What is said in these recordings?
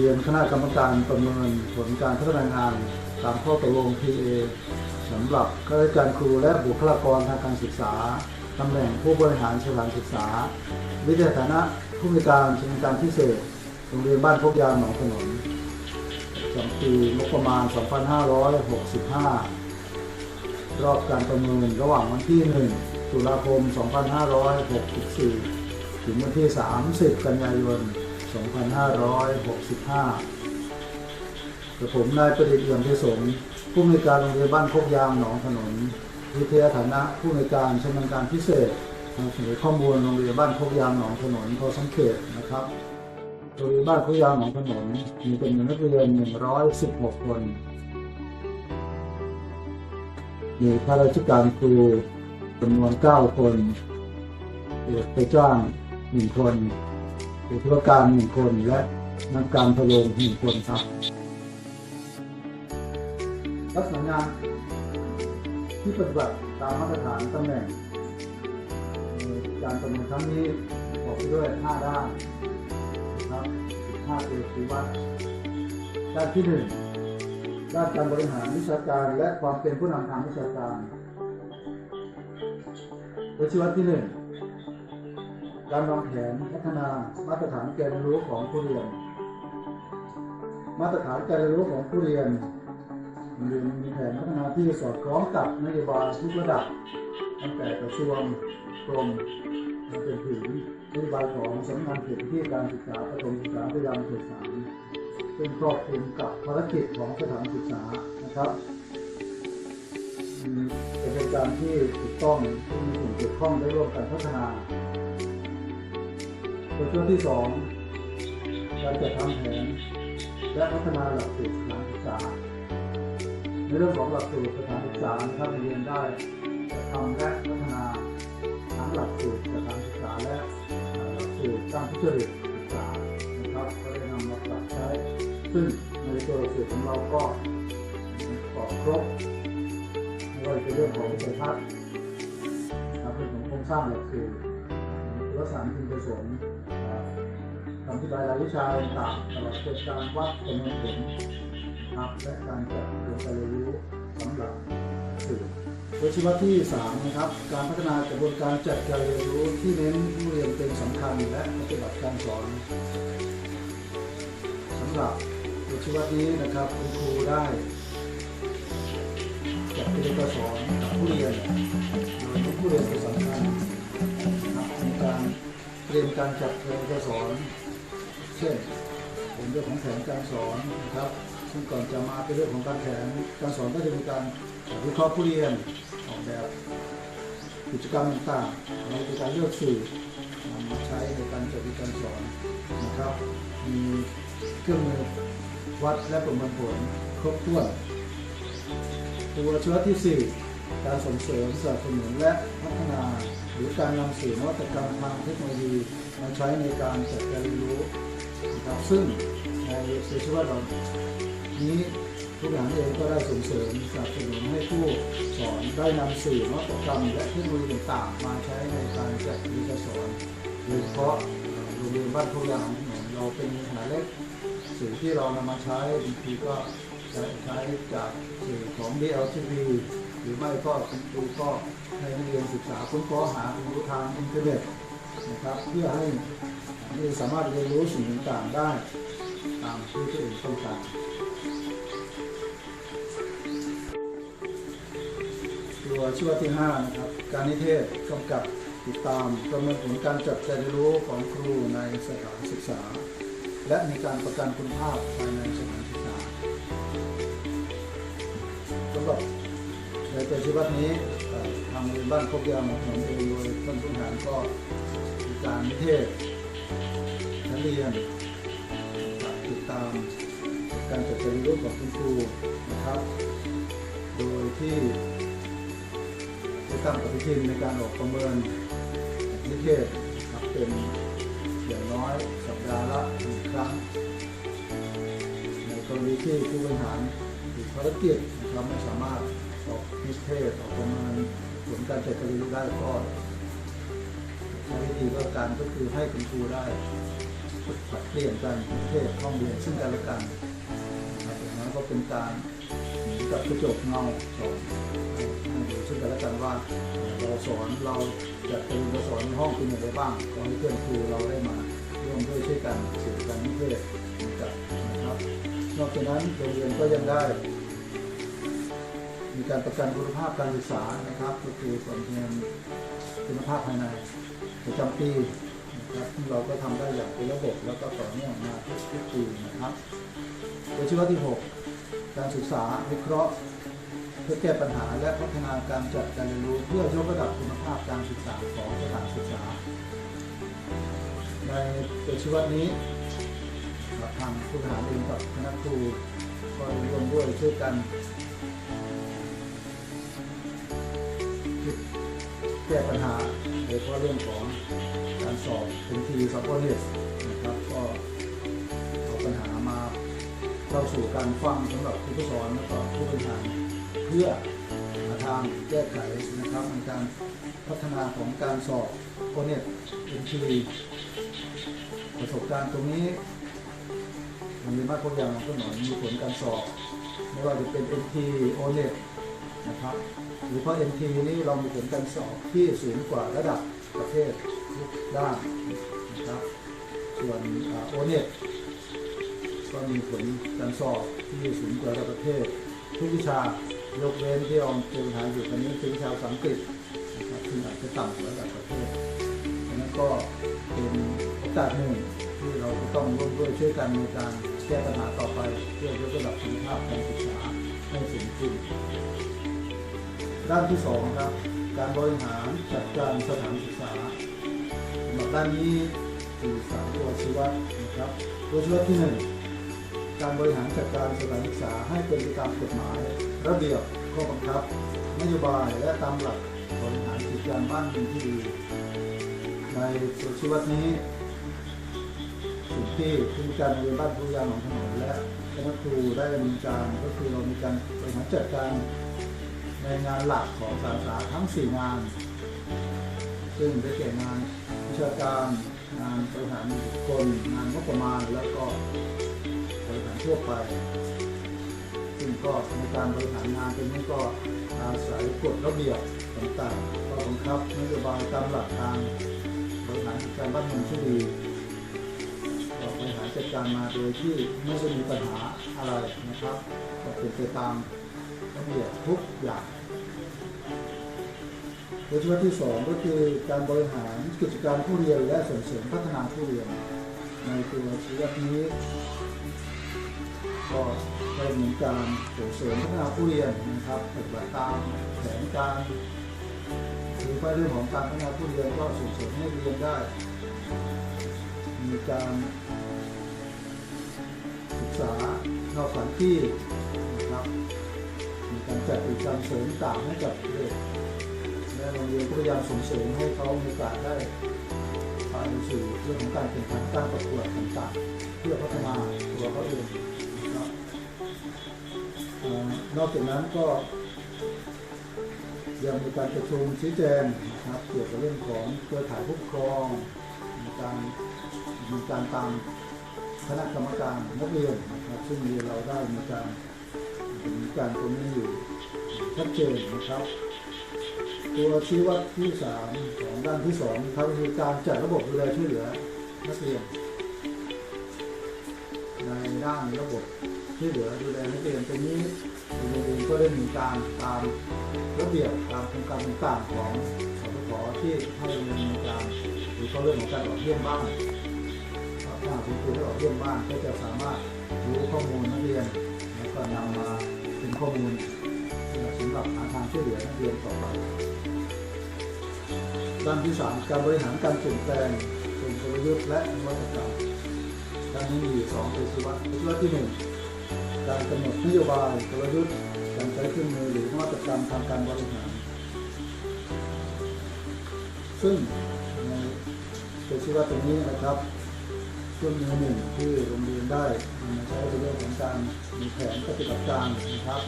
เรียนคณะกรรมการประเมินผลการพัฒนางานตามข้อตกลง PA สำหรับข้าราชการครูและบุคลากรทางการศึกษาตำแหน่งผู้บริหารสถานศึกษา วิทยาฐานะผู้มีการชำนาญการพิเศษ โรงเรียนบ้านพกยาหนองถนนจำปีงบประมาณ 2565 รอบการประเมินระหว่างวันที่ 1 ตุลาคม 2564 ถึงวันที่ 30 กันยายน 2565กระผมนายประดิษฐ์เอี่ยมเทสงผู้อำนการโรงเรียนบ้านโคกยางหนองถนนวิทยาฐานะผู้อำนการชำนาญการพิเศษนำเสนอข้อมูลโรงเรียนบ้านโคกยางหนองถนนพอสังเกตนะครับโรงเรียนบ้านโคกยางหนองถนนมีจำนวนนักเรียน 116 คนมีข้าราชการครูจำนวน 9 คนเอกไปจ้าง 1 คน อุธุรการ1คนและนักการพะโลงคนครับลักษณะงานที่ปฏิบัติตามมาตรฐานตำแหน่งอ่อการประเมินครั้งนี้ประกอบไปด้วย 5 ด้านนะครับ5เอกสีวัดด้านที่ 1 ด้านการบริหารวิชาการและความเป็นผู้นำทางวิชาการวิชวัตที่ 1 การวางแผนพัฒนามาตรฐานการเรียนรู้ของผู้เรียน มาตรฐานการเรียนรู้ของผู้เรียนมีแผนพัฒนาที่สอดคล้องกับนโยบายทุกระดับตั้งแต่กระทรวงกรมจนถึงนโยบายของสำนักงานเขตพื้นที่การศึกษาประถมศึกษาพยายามเขตสามเป็นครอบคลุมกับภารกิจของสถานศึกษานะครับจะเป็นการที่ถูกต้องที่มีส่วนเกี่ยวข้องได้ร่วมกันพัฒนา ตัวช่วงที่สองการจัดทำแผนและพัฒนาหลักสูตรสถานศึกษา ในเรื่องของหลักสูตรสถานศึกษาครับเรียนได้จะทำและพัฒนาทั้งหลักสูตรสถานศึกษาและหลักสูตรการทุจริตศึกษานะครับก็ได้นำมาปรับใช้ ซึ่งในตัวหลักสูตรของเราก็ตอบครบไม่ว่าจะเป็นเรื่องของวิสัยทัศน์นะครับเรื่องของโครงสร้างหลักสูตรรักษาคุณประสงค์อ่า อธิบายรายวิชาต่างๆตลอดจนการวัดประเมินผลนะครับและการจัดเรียนการเรียนรู้สำหรับสื่อโดยชีวะที่ 3 นะครับ การพัฒนากระบวนการจัดการเรียนรู้ที่เน้นผู้เรียนเป็นสำคัญและปฏิบัติการสอนสำหรับโดยชีวะนี้นะครับคุณครูได้จัดกิจกรรมสอนกับผู้เรียนโดยผู้เรียนเป็นสำคัญในการเตรียมการจัดเรียนการสอน เช่นผมเรื่องของแผนการสอนนะครับซึ่งก่อนจะมาเป็นเรื่องของการแผนการสอนก็จะมีการวิเคราะห์ผู้เรียนออกแบบกิจกรรมต่างๆในการเลือกสื่อนำมาใช้ในการจัดการสอนนะครับ มีเครื่องมือวัดและประเมินผลครบถ้วนตัวชีวที่ 4 การส่งเสริมสนับสนุนและพัฒนา หรือการนำสื่อนวัตกรรมทางเทคโนโลยีมาใช้ในการจัดการเรียนรู้ นะครับซึ่งในตัวชีวเรานี้ผู้บริหารเองก็ได้ส่งเสริมสนับสนุนให้ผู้สอนได้นำสื่อนวัตกรรมและเทคโนโลยีต่างๆ มาใช้ในการจัดการสอนโดยเฉพาะโรงเรียนบ้านทุกอย่างเราเป็นขนาดเล็กสื่อที่เรานำมาใช้บางทีก็จะใช้จากสื่อของ DLTV หรือไม่ก็คุณครูก็ให้นักเรียนศึกษาค้นคว้าหาความรู้ทางอินเทอร์เน็ตนะครับเพื่อให้ นักเรียนสามารถเรียนรู้สิ่งต่างๆได้ ตามที่ตัวเองต้องการตัวชื่อว่าที่5นะครับการนิเทศกำกับติดตามประเมินผลการจัดการเรียนรู้ของครูในสถานศึกษา และมีการประกันคุณภาพภายในสถานศึกษาสำหรับในตัวชีวัดนี้ทางโรงเรียนบ้านโคกยางของผมเองโดยต้นทุนฐานก็มีการนิเทศ กเรียนติดตามการจัดการเรียนรู้ของคุณครูนะครับ โดยที่ได้ตั้งปฏิทินในการออกประเมินนิเทศครับเป็นอย่างน้อยสัปดาห์ละหนึ่งครั้ง ในกรณีที่ผู้บริหารติดภารกิจนะครับไม่สามารถออกนิเทศออกประเมินผลการจัดการเรียนรู้ได้ก็วิธีก็การก็คือให้คุณครูได้ ผลัดเปลี่ยนกันเทศห้องเรียนซึ่งกันและกันนะครับอย่างนั้นก็เป็นการกับกระจกเงาสอนซึ่งกันและกันว่าเราสอนเราจะเป็นเราสอนในห้องเป็นอย่างไรบ้างก็ให้เพื่อนครูเราได้มาร่วมด้วยช่วยกันสื่อการนิเทศนะครับนะครับ นอกจากนั้นโรงเรียนก็ยังได้ มีการประกันคุณภาพการศึกษานะครับก็คือสอนเรียนคุณภาพภายในประจำปี ซึ่งเราก็ทำได้อย่างเป็นระบบแล้วก็ต่อเนื่องมาทุกๆปีนะครับตัวชี้วัดที่ 6 การศึกษาวิเคราะห์ เพื่อแก้ปัญหาและพัฒนาการจัดการเรียนรู้เพื่อยกระดับคุณภาพการศึกษาของสถานศึกษา ในตัวชี้วัดนี้ทางผู้บริหารเองกับคณะครูก็ร่วมด้วยช่วยกันแก้ปัญหา ฉพาะเรื่องของการสอบเป็นทีสอบโอเนสนะครับก็เอาปัญหามาเข้าสู่การฟังสำหรับผู้สอนและก็ผู้บริหารเพื่อหาทางแก้ไขนะครับในการพัฒนาของการสอบโอเนสเป็นทีประสบการณ์ตรงนี้โรงเรียนบ้านโพธิ์ยางหนองขนอนมีผลการสอบไม่ว่าจะเป็น MT o n e t นะครับ หรือเพราะ MT นี่เรามีผลการสอบที่สูงกว่าระดับประเทศทุกด้านนะครับส่วนโอเน็ตก็มีผลการสอบที่สูงกว่าระดับประเทศ ทุกวิชายกเว้นที่เราเจอปัญหาอยู่ตอนนี้คือวิชาภาษาอังกฤษนะครับซึ่งอาจจะต่ำกว่าระดับประเทศดังนั้นก็เป็นโอกาสหนึ่งที่เราจะต้องร่วมด้วยช่วยกันในการแก้ปัญหาต่อไปเพื่อยกระดับคุณภาพการศึกษาให้สูงขึ้น ด้านที่สองครับการบริหารจัดการสถานศึกษาสำหรับด้านนี้คือสามตัวชี้วัดนะครับตัวชี้วัดที่หนึ่งการบริหารจัดการสถานศึกษาให้เป็นไปตามกฎหมาย ระเบียบข้อบังคับ นโยบายและตามหลักบริหารกิจการบ้านเมืองที่ดี ในตัวชี้วัดนี้สิ่งที่ผู้มีการโรงเรียนบ้านพุยาของถนนและคณะครูได้ดำเนินการก็คือเรามีการบริหารจัดการ ในงานหลักของสาขาทั้ง 4 งาน ซึ่งได้แก่งานวิชาการงานบริหารบุคคลงานงบประมาณแล้วก็บริหารทั่วไป ซึ่งก็ในการบริหารงานตรงนี้ก็อาศัยกฎระเบียบต่างๆข้อบังคับนโยบายตามหลักการบริหารการบ้านเมืองที่ดีบริหารจัดการมาโดยที่ไม่ได้มีปัญหาอะไรนะครับก็เป็นไปตามระเบียบทุกอย่าง โดยเฉพาะที่สองก็คือการบริหารกิจการผู้เรียนและส่งเสริมพัฒนาผู้เรียน ในตัวชีวิตนี้ก็ได้ดำเนินการส่งเสริมพัฒนาผู้เรียนนะครับปฏิบัติตามแผนการหรือว่าเรื่องของการพัฒนาผู้เรียนก็ส่งเสริมให้เรียนได้ มีการศึกษานอกสถานที่นะครับมีการจัดกิจกรรมเสริมต่างให้กับเด็ก โรงเรียนพยายามส่งเสริมให้เขามีโอกาสได้ไปสู่เรื่องของการแข่งขันการประกวดต่างๆเพื่อพัฒนาตัวเขาเองนะครับเอ่อนอกจากนั้นก็ยังมีการประชุมชี้แจงนะครับเกี่ยวกับเรื่องของเครือข่ายผู้ปกครองมีการมีการตามคณะกรรมการนักเรียนนะครับซึ่งเรียนเราได้มีการมีการตรงนี้อยู่ชัดเจนนะครับ ตัวชี้วัดที่สามของด้านที่สองครับคือการจัดระบบดูแลช่วยเหลือนักเรียนในด้านระบบช่วยเหลือดูแลนักเรียนตรงนี้โรงเรียนก็ได้มีการตามระเบียบตามโครงการต่างๆของสพทที่ให้ดำเนินการหรือก็เรื่องของการออกเยี่ยมบ้านถ้าคุณครูได้ออกเยี่ยมบ้านก็จะสามารถรู้ข้อมูลนักเรียน แล้วก็นำมาเป็นข้อมูลสำหรับหาทางช่วยเหลือนักเรียนต่อไป ด้นที่สามการบริหารการเปลี่ยนแปลงเชิงกลยุทธ์และนวัตกรรมด้านนี้มีอยู่สองตัวชีวัตชีวัตที่หนึ่งการกำหนดนโยบายกลยุทธ์การใช้เครื่องมือหรือนวัตกรรมทางการบริหาร ซึ่งในตัวชีวัตตรงนี้นะครับเครื่องมือหนึ่งที่โรงเรียนได้นำมาใช้ในเรื่องของการมีแผนปฏิบัติการนะครับ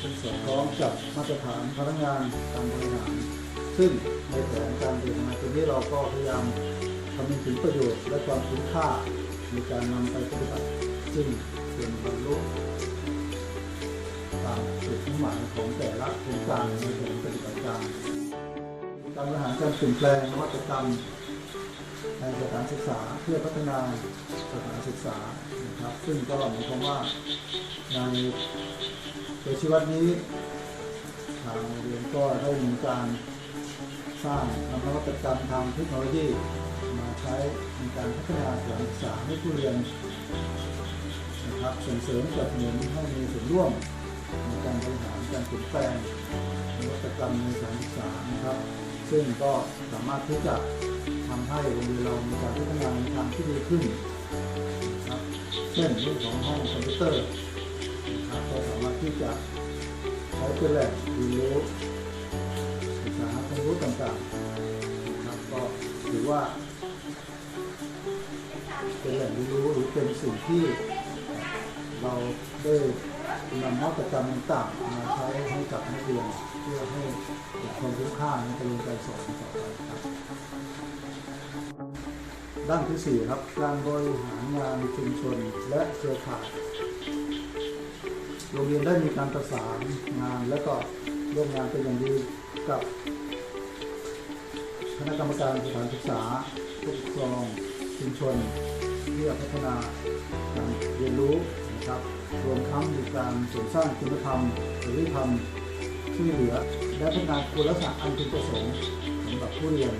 ซึ่งสอดคล้องกับมาตรฐานพนักงานการบริหาร ซึ่งในแผนการบริหาตัวนี้เราก็พยายามทำนึงถึงประโยชน์และความคุ้มค่าในการนำไปปฏิบัติซึ่งเป็นบรรลุตามจุดมุ่งหมายของแต่ละโครงการในแผนปฏิบัติการการบริหารการเปลี่ยนแปลงนวัตกรรมในสถานศึกษาเพื่อพัฒนาสถานศึกษานะครับ ซึ่งก็หมายความว่าในตัวชีวัดนี้ทางโรงเรียนก็ได้มีการ สร้างนำนวัตกรรมทางเทคโนโลยีมาใช้ในการพัฒนาสานศึกษาให้ผู้เรียนนะครับส่งเสริมสนับสนุนให้มีส่วนร่วมในการบริหารการเปลี่ยนแปลงนวัตกรรมในสานศึกษานะครับ ซึ่งก็สามารถที่จะทำให้โรงเรียนเรามีการพัฒนาในทางที่ดีขึ้นนะครับเช่นเรื่องของห้องคอมพิวเตอร์นะครับก็สามารถที่จะใช้เป็นแหล่งเรียนรูู้้ต่างๆนะครับก็ถือว่า เป็นแหล่งเรียนรู้หรือเป็นสิ่งที่เราได้นำนวัตกรรมต่างๆมาใช้ให้กับนักเรียนเพื่อให้เกิดความคุ้มค่าในการเรียนการสอนต่อไปครับ ด้านที่ 4 ครับการบริหารงานชุมชนและเครือข่ายโรงเรียนได้มีการประสานงานและก็ร่วมงานเป็นอย่างดีกับ คณะกรรมการสถานศึกษาผู้ปกครองชุมชนเพื่อพัฒนาการเรียนรู้นะครับรวมทั้งมีการเสริมสร้างคุณธรรมจริยธรรมช่วยเหลือ และพัฒนาคุณลักษณะอันเป็นประสงค์สำหรับผู้เรียน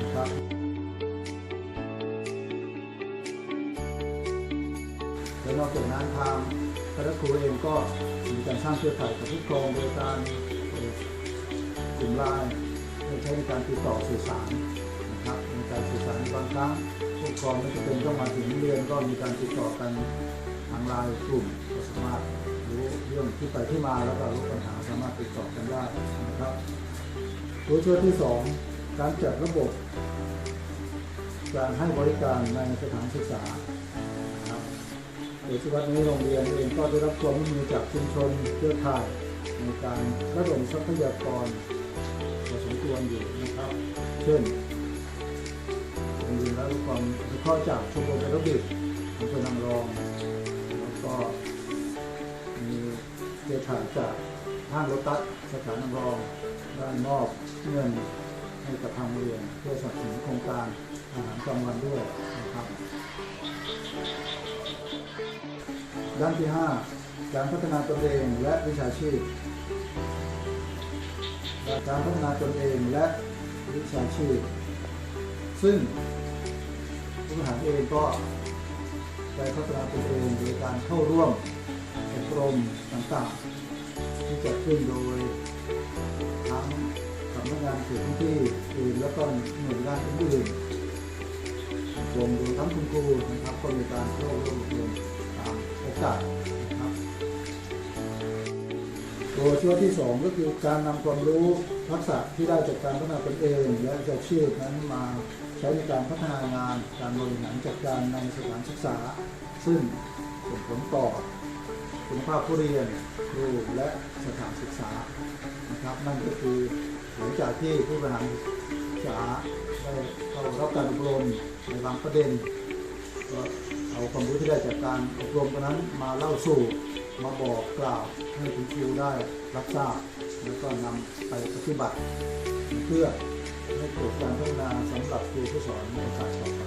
นะครับและนอกจากนั้นทางคณะครูเองก็มีการสร้างเครือข่ายกับผู้ปกครองโดยการเอ่อกลุ่มไลน์ ใช้ในการติดต่อสื่อสารนะครับในการสื่อสารบางครั้งผู้ปกครองไม่จำเป็นต้องมาถึงเรียนก็มีการติดต่อกันทางไลน์กลุ่มก็สามารถรู้เรื่องที่ไปที่มาแล้วก็รู้ปัญหาสามารถติดต่อกันได้นะครับตัวช่วยที่สองการจัดระบบ การให้บริการในสถานศึกษานะครับโดยที่วัดนี้โรงเรียนเองก็ได้รับความร่วมมือจากชุมชนเครือข่ายในการระดมทรัพยากร วรอยู่นะครับ เช่นโรงเรียนรับความอนุเคราะห์จากชมรมแอโรบิกอำเภอนางรอง แล้วก็มีเครือข่ายจากห้างรถตัสสถานนางรองได้มอบเงินให้กับทางโรงเรียนเพื่อสนับสนุนโครงการอาหารกลางวันด้วยนะครับด้านที่ 5 การพัฒนาตนเองและวิชาชีพ การพัฒนาตนเองและวิชาชีพ ซึ่งผู้บริหารเองก็ได้พัฒนาตนเองโดยการเข้าร่วมอบรมต่างๆ ที่จัดขึ้นโดยทั้งสำนักงานเขตพื้นที่อื่นและก็หน่วยงานอื่นๆรวมโดยทั้งคุณครูนะครับก็มีการเข้าร่วมอบรมตามโอกาส นะครับตัวช่วยที่ 2 ก็คือการนำความรู้ทักษะที่ได้จากการพัฒนาตนเอง และจะชื่อนั้นมาใช้ในการพัฒนางาน การบริหารจัดการในสถานศึกษา ซึ่งส่งผลต่อคุณภาพผู้เรียนครูและสถานศึกษานะครับนั่นก็คือหลังจากที่ผู้บริหารศึกษาได้เข้ารับการอบรมในบางประเด็นก็เอาความรู้ที่ได้จากการอบรมนั้นมาเล่าสู่ มาบอกกล่าวให้คุณครูได้รับทราบ แล้วก็นำไปปฏิบัติ เพื่อให้เกิดการพัฒนาสำหรับครูผู้สอนในกาสต่อไป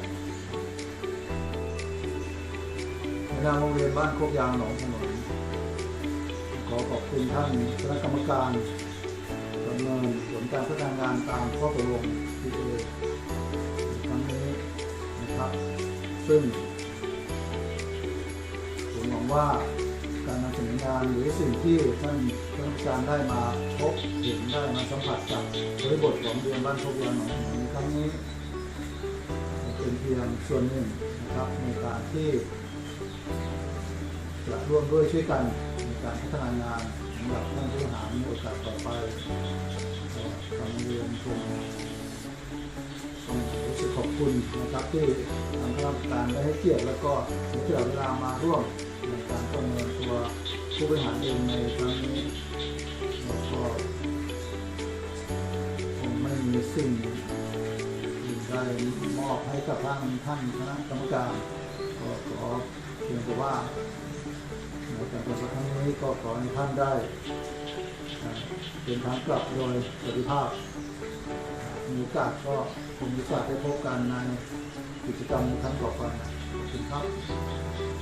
ในนามโรงเรียนบ้านโคกยางหนองถนนขอขอบคุณท่านคณะกรรมการประเมินผลการพัฒนางานตามข้อตกลงที่เอครั้งนี้นะครับ ซึ่งผมหวังว่า การนำเสนองานหรือสิ่งที่ท่านคณะกรรมการได้มาพบเห็นได้มาสัมผัสกับบริบทของเรียนบ้านพบยางหนองหนในครั้งนี้เป็นเพียงส่วนหนึ่งนะครับในการที่จะร่วมด้วยช่วยกันในการพัฒนางานสำหรับท่านผู้บริหารในโอกาสต่อไปทางเรียนคงรู้สึกขอบคุณนะครับที่ทางครรมการได้ให้เกียรติแล้วก็เสียเวลามาร่วม ตัวผู้บริหารเองในครั้งนี้ก็คงไม่มีสิ่งใดได้มอบให้กับท่างท่านคณะกรรมการก็ขอเพียงแต่ว่าในการประสบครั้งนี้ก็ขอให้ท่านได้เป็นทางกลับโดยสวัสดิภาพมีโอกาสก็คงมีโอกาสได้พบกันในกิจกรรมครั้งต่อไปขอบคุณครับ